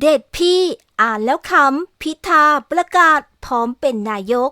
เด็ดพี่อ่านแล้วขำพิธาประกาศพร้อมเป็นนายก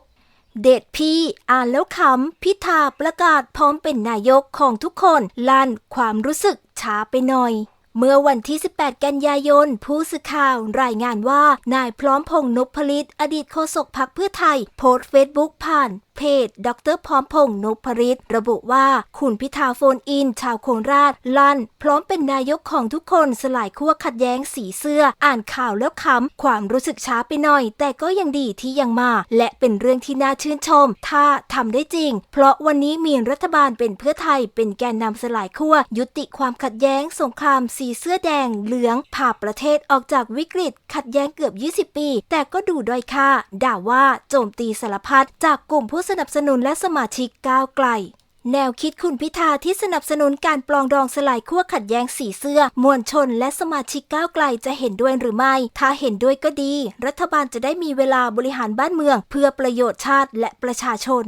เด็ดพี่อ่านแล้วขำพิธาประกาศพร้อมเป็นนายกของทุกคนลั่นความรู้สึกช้าไปหน่อยเมื่อวันที่ 18 กันยายน ผู้สื่อข่าวรายงานว่า นายพร้อมพงษ์นพผลิต อดีตโฆษกพักเพื่อไทย โพสต์เฟซบุ๊กผ่าน เพจ ดรพร้อมพงษ์นพริตระบุว่า คุณพิธาโฟนอิน ชาวโคราช ลั่น พร้อมเป็นนายกของทุกคนสลายขั้วขัดแย้งสีเสื้อ อ่านข่าวแล้วขำความรู้สึกช้าไปหน่อย แต่ก็ยังดีที่ยังมา และเป็นเรื่องที่น่าชื่นชม ถ้าทำได้จริง เพราะวันนี้มีรัฐบาลเป็นเพื่อไทยเป็นแกนนำสลายขั้วยุติความขัดแย้ง สงครามสีเสื้อแดง เหลืองพาประเทศออกจากวิกฤต ขัดแย้งเกือบ 20 ปี แต่ก็ดูด้อยค่าด่าว่าโจมตีสารพัดจากกลุ่มผู้สนับสนุนและสมาชิกก้าวไกล แนวคิดคุณพิธาที่สนับสนุนการปลองดองสลายขั้วขัดแย้งสีเสื้อ มวลชนและสมาชิกก้าวไกลจะเห็นด้วยหรือไม่ ถ้าเห็นด้วยก็ดี รัฐบาลจะได้มีเวลาบริหารบ้านเมือง เพื่อประโยชน์ชาติและประชาชน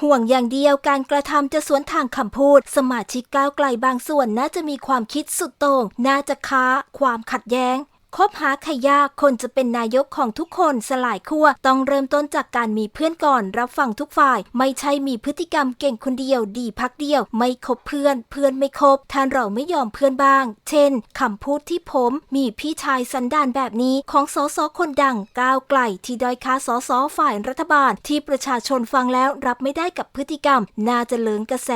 ห่วงอย่างเดียวการกระทำจะสวนทางคำพูด สมาชิกก้าวไกลบางส่วนน่าจะมีความคิดสุดโต่งน่าจะค้า ความขัดแย้ง คบหาใครยากคนจะเป็นนายกของทุกคนสลายขั้วต้องเริ่มต้นจากการมีเพื่อนก่อน รับฟังทุกฝ่าย ไม่ใช่มีพฤติกรรมเก่งคนเดียวดีพักเดียว ไม่คบเพื่อน เพื่อนไม่คบท่านเราไม่ยอมเพื่อนบ้าง เช่นคำพูดที่ผมมีพี่ชายสันดานแบบนี้ของสสคนดังก้าวไกลที่ด้อยค่าสสฝ่ายรัฐบาล ที่ประชาชนฟังแล้วรับไม่ได้กับพฤติกรรม น่าจะเลิงกระแส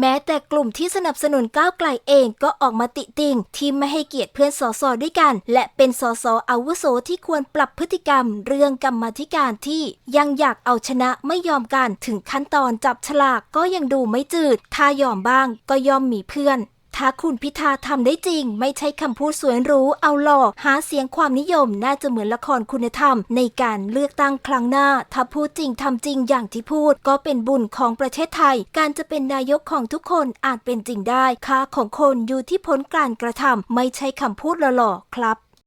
แม้แต่กลุ่มที่สนับสนุนก้าวไกลเองก็ออกมาติติงที่ไม่ให้เกียรติเพื่อนสสด้วยกัน และเป็นสสอาวุโสที่ควรปรับพฤติกรรม เรื่องกรรมธิการที่ยังอยากเอาชนะไม่ยอมกันถึงขั้นตอนจับฉลากก็ยังดูไม่จืด ถ้ายอมบ้างก็ยอมมีเพื่อน ถ้าคุณพิธาทำได้จริง ไม่ใช่คำพูดสวยหรูเอาหล่อหาเสียงความนิยมน่าจะเหมือนละครคุณธรรม ในการเลือกตั้งครั้งหน้า ถ้าพูดจริงทำจริงอย่างที่พูด ก็เป็นบุญของประเทศไทย การจะเป็นนายกของทุกคนอาจเป็นจริงได้ ค่าของคนอยู่ที่ผลการกระทำไม่ใช่คำพูดหล่อๆครับ